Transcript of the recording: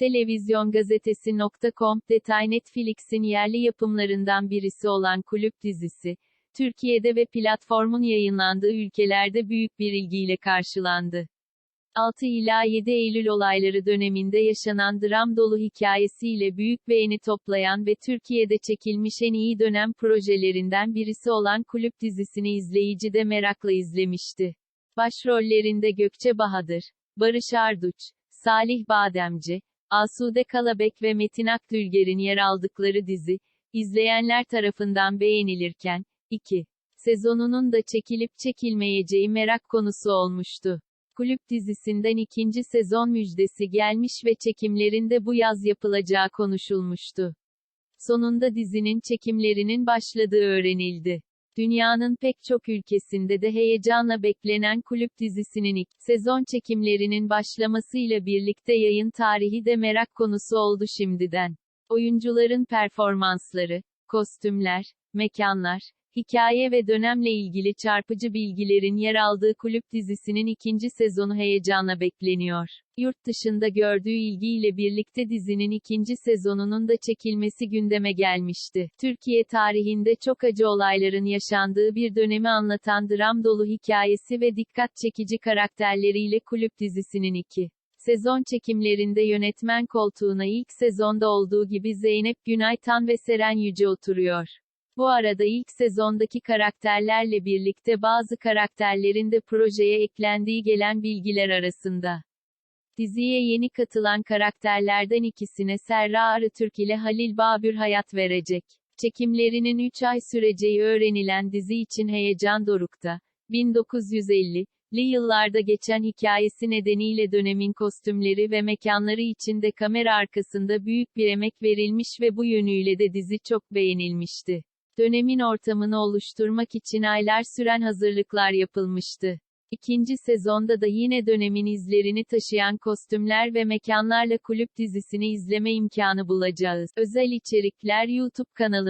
Televizyon Gazetesi.com, detay Netflix'in yerli yapımlarından birisi olan Kulüp dizisi, Türkiye'de ve platformun yayınlandığı ülkelerde büyük bir ilgiyle karşılandı. 6 ila 7 Eylül olayları döneminde yaşanan dram dolu hikayesiyle büyük beğeni toplayan ve Türkiye'de çekilmiş en iyi dönem projelerinden birisi olan Kulüp dizisini izleyici de merakla izlemişti. Başrollerinde Gökçe Bahadır, Barış Arduç, Salih Bademci, Asude Kalabek ve Metin Akdülger'in yer aldıkları dizi, izleyenler tarafından beğenilirken, 2. Sezonunun da çekilip çekilmeyeceği merak konusu olmuştu. Kulüp dizisinden ikinci sezon müjdesi gelmiş ve çekimlerin de bu yaz yapılacağı konuşulmuştu. Sonunda dizinin çekimlerinin başladığı öğrenildi. Dünyanın pek çok ülkesinde de heyecanla beklenen Kulüp dizisinin ilk sezon çekimlerinin başlamasıyla birlikte yayın tarihi de merak konusu oldu şimdiden. Oyuncuların performansları, kostümler, mekanlar, hikaye ve dönemle ilgili çarpıcı bilgilerin yer aldığı Kulüp dizisinin ikinci sezonu heyecanla bekleniyor. Yurt dışında gördüğü ilgiyle birlikte dizinin ikinci sezonunun da çekilmesi gündeme gelmişti. Türkiye tarihinde çok acı olayların yaşandığı bir dönemi anlatan dram dolu hikayesi ve dikkat çekici karakterleriyle Kulüp dizisinin iki Sezon çekimlerinde yönetmen koltuğuna ilk sezonda olduğu gibi Zeynep Günaytan ve Seren Yüce oturuyor. Bu arada ilk sezondaki karakterlerle birlikte bazı karakterlerin de projeye eklendiği gelen bilgiler arasında. Diziye yeni katılan karakterlerden ikisine Serra Arıtürk ile Halil Babür hayat verecek. Çekimlerinin 3 ay süreceği öğrenilen dizi için heyecan dorukta. 1950'li yıllarda geçen hikayesi nedeniyle dönemin kostümleri ve mekanları içinde kamera arkasında büyük bir emek verilmiş ve bu yönüyle de dizi çok beğenilmişti. Dönemin ortamını oluşturmak için aylar süren hazırlıklar yapılmıştı. İkinci sezonda da yine dönemin izlerini taşıyan kostümler ve mekanlarla kulüp dizisini izleme imkanı bulacağız. Özel içerikler YouTube kanalı